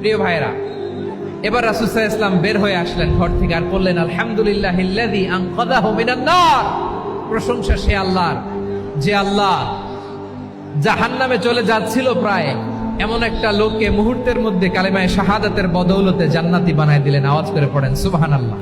প্রিয় ভাইরা এবার রাসুসাহ ইসলাম বের হয়ে আসলেন ঘর থেকে আর বললেন আলহামদুলিল্লাহ প্রশংসা সে আল্লাহর, যে আল্লাহ জাহান নামে চলে যাচ্ছিল প্রায় এমন একটা লোককে মুহূর্তের মধ্যে কালেমায় শাহাদাতের বদৌলতে জান্নাতি বানায় দিলেন। আওয়াজ করে পড়েন, সুবহানাল্লাহ।